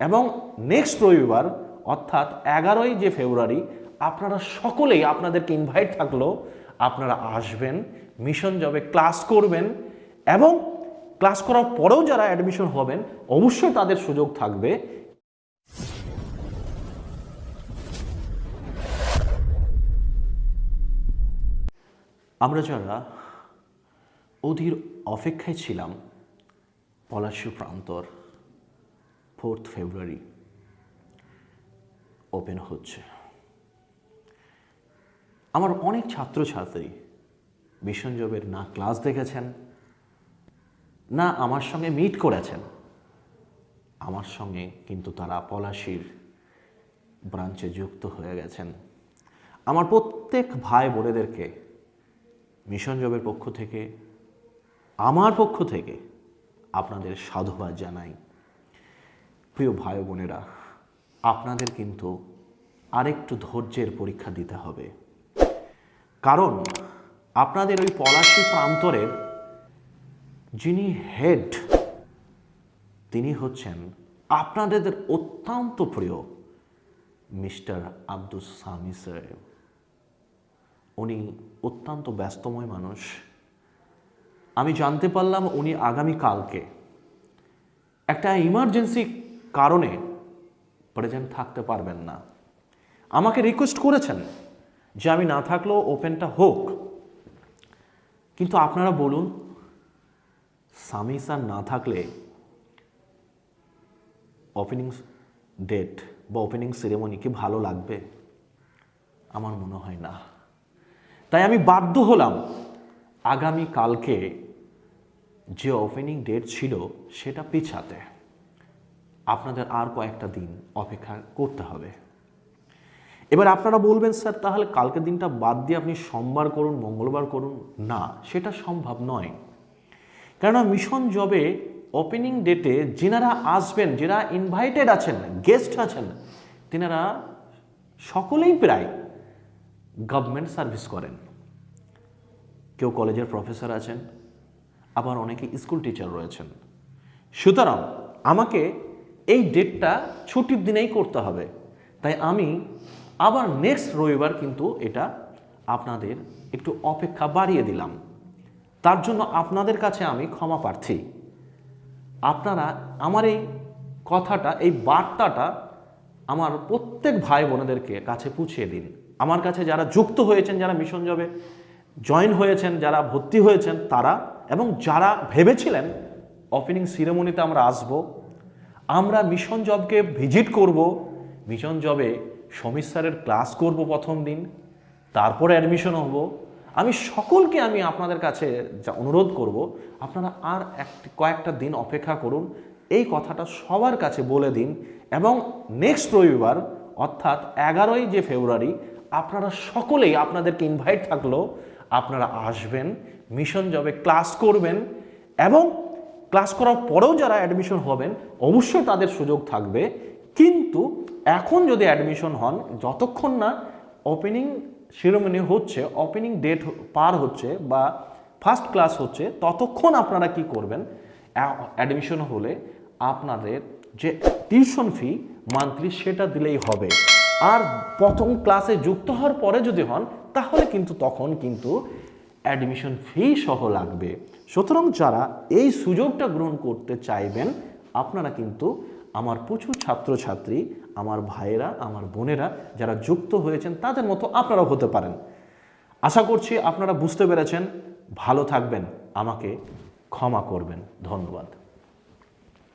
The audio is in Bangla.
এবং নেক্সট রবিবার, অর্থাৎ এগারোই যে ফেব্রুয়ারি, আপনারা সকলেই আপনাদেরকে ইনভাইট থাকল আপনারা আসবেন মিশন জবে ক্লাস করবেন এবং ক্লাস করার পরেও যারা অ্যাডমিশন হবেন, অবশ্যই তাদের সুযোগ থাকবে। আমরা যারা অধীর অপেক্ষায় ছিলাম পলাশী প্রান্তর ফোর্থ ফেব্রুয়ারি ওপেন হচ্ছে। আমার অনেক ছাত্রছাত্রী মিশন জবের না ক্লাস দেখেছেন, না আমার সঙ্গে মিট করেছেন। আমার সঙ্গে কিন্তু তারা পলাশির ব্রাঞ্চে যুক্ত হয়ে গেছেন। আমার প্রত্যেক ভাই বোনেদেরকে মিশন জবের পক্ষ থেকে, আমার পক্ষ থেকে আপনাদের সাধুবাদ জানাই। প্রিয় ভাই বোনেরা, আপনাদের কিন্তু আরেকটু ধৈর্যের পরীক্ষা দিতে হবে। কারণ আপনাদের ওই পলাশী প্রান্তরের যিনি হেড, তিনি হচ্ছেন আপনাদের অত্যন্ত প্রিয় মিস্টার আব্দুস সামি সাহেব। উনি অত্যন্ত ব্যস্তময় মানুষ। আমি জানতে পারলাম উনি আগামী কালকে একটা ইমার্জেন্সি কারণে প্রেজেন্ট থাকতে পারবেন না। আমাকে রিকোয়েস্ট করেছেন যে আমি না থাকলেও ওপেনটা হোক। কিন্তু আপনারা বলুন, স্বামী স্যার না থাকলে ওপেনিং ডেট বা ওপেনিং সেরেমনি কি ভালো লাগবে? আমার মনে হয় না। তাই আমি বাধ্য হলাম আগামী কালকে যে ওপেনিং ডেট ছিল সেটা পিছাতে। আপনাদের আর কয়েকটা দিন অপেক্ষা করতে হবে। এবার আপনারা বলবেন, স্যার, তাহলে কালকের দিনটা বাদ দিয়ে আপনি সোমবার করুন, মঙ্গলবার করুন? না, সেটা সম্ভব নয়। কেননা মিশন জবে ওপেনিং ডেটে যেনারা আসবেন, যারা ইনভাইটেড আছেন গেস্ট আছেন, তেনারা সকলেই প্রায় গভর্নমেন্ট সার্ভিস করেন। কেউ কলেজের প্রফেসর আছেন, আবার অনেকে স্কুল টিচার রয়েছেন। সুতরাং আমাকে এই ডেটটা ছুটির দিনেই করতে হবে। তাই আমি আবার নেক্সট রবিবার কিন্তু এটা আপনাদের একটু অপেক্ষা বাড়িয়ে দিলাম। তার জন্য আপনাদের কাছে আমি ক্ষমা প্রার্থী। আপনারা আমার এই কথাটা, এই বার্তাটা আমার প্রত্যেক ভাই বোনেদেরকে কাছে পুছিয়ে দিন। আমার কাছে যারা যুক্ত হয়েছেন, যারা মিশন জবে জয়েন হয়েছেন, যারা ভর্তি হয়েছেন, তারা এবং যারা ভেবেছিলেন ওপেনিং সিরেমনিতে আমরা আসব আমরা মিশন জবকে ভিজিট করব মিশন জবে সমীর স্যারের ক্লাস করব প্রথম দিন, তারপরে অ্যাডমিশন হব। আমি সকলকে আমি আপনাদের কাছে যা অনুরোধ করব, আপনারা আর এক, কয়েকটা দিন অপেক্ষা করুন, এই কথাটা সবার কাছে বলে দিন এবং নেক্সট রবিবার, অর্থাৎ এগারোই যে ফেব্রুয়ারি, আপনারা সকলেই আপনাদেরকে ইনভাইট থাকল, আপনারা আসবেন মিশন জবে ক্লাস করবেন এবং ক্লাস করার পরেও যারা অ্যাডমিশন হবেন, অবশ্যই তাদের সুযোগ থাকবে। কিন্তু এখন যদি অ্যাডমিশন হন, যতক্ষণ না ওপেনিং শিরোমণি হচ্ছে ওপেনিং ডেট পার হচ্ছে বা ফার্স্ট ক্লাস হচ্ছে, ততক্ষণ আপনারা কি করবেন? অ্যাডমিশন হলে আপনাদের যে টিউশন ফি মান্থলি সেটা দিলেই হবে। আর প্রথম ক্লাসে যুক্ত হওয়ার পরে যদি হন, তাহলে কিন্তু তখন কিন্তু অ্যাডমিশন ফি সহ লাগবে। সুতরাং যারা এই সুযোগটা গ্রহণ করতে চাইবেন, আপনারা কিন্তু আমার প্রচুর ছাত্রছাত্রী, আমার ভাইয়েরা, আমার বোনেরা যারা যুক্ত হয়েছেন, তাদের মতো আপনারাও হতে পারেন। আশা করছি আপনারা বুঝতে পেরেছেন। ভালো থাকবেন। আমাকে ক্ষমা করবেন। ধন্যবাদ।